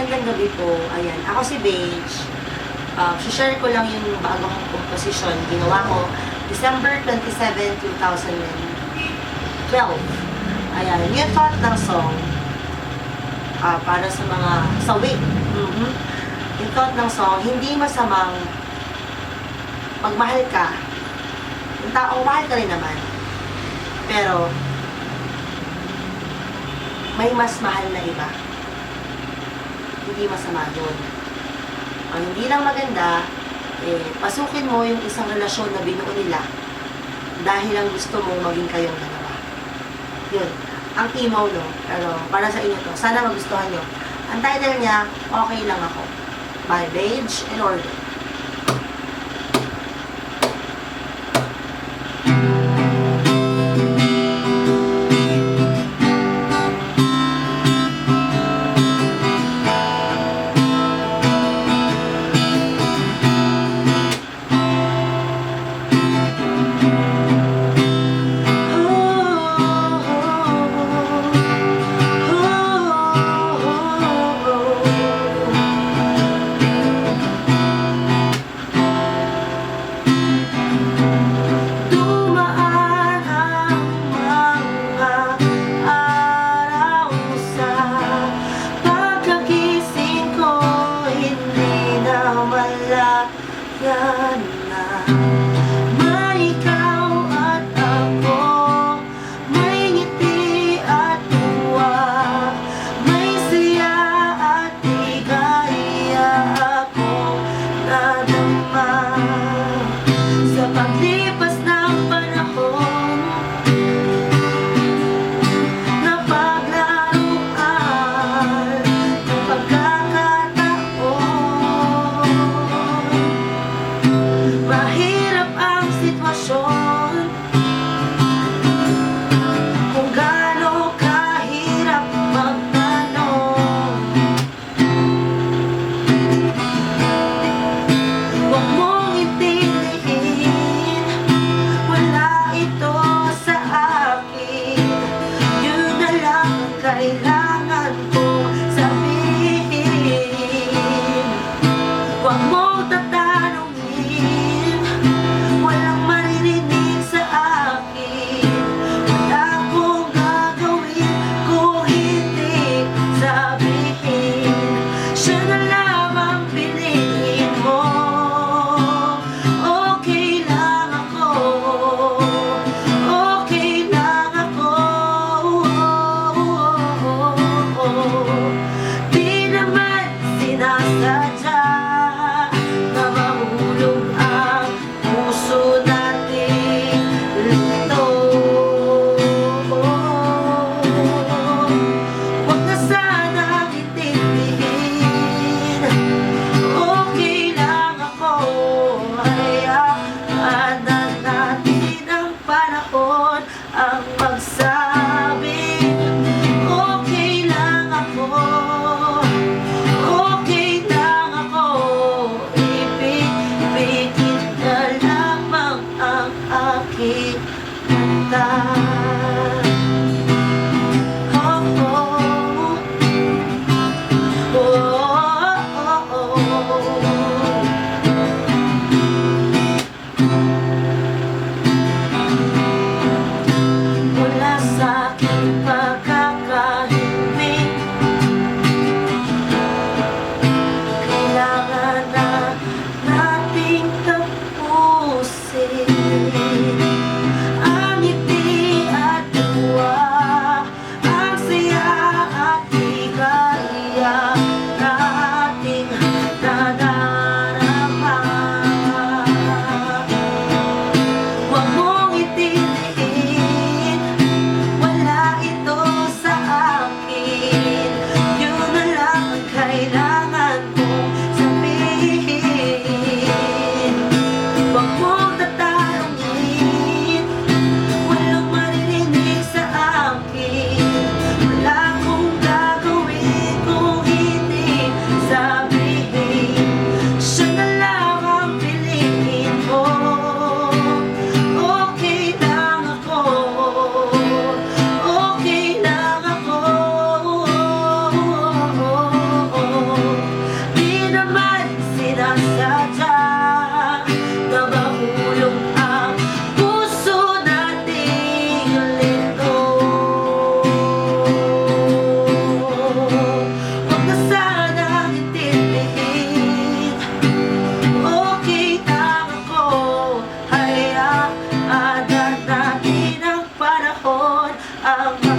magandang gabi po. Ayan, ako si Beige. Uh, share ko lang yung bagong composition. Ginawa ko December 27, 2012. Ayan, yung thought ng song ah, para sa mga sa wait. Mhm. Yung thought ng song, hindi masamang magmahal ka. Yung taong mahal ka rin naman. Pero, may mas mahal na iba hindi masama yun. Ang hindi lang maganda, eh, pasukin mo yung isang relasyon na binuo nila dahil lang gusto mong maging kayong dalawa. Yun. Ang email, no? Pero para sa inyo to, sana magustuhan nyo. Ang title niya, Okay Lang Ako. By Beige and Order. Na malayan na Um,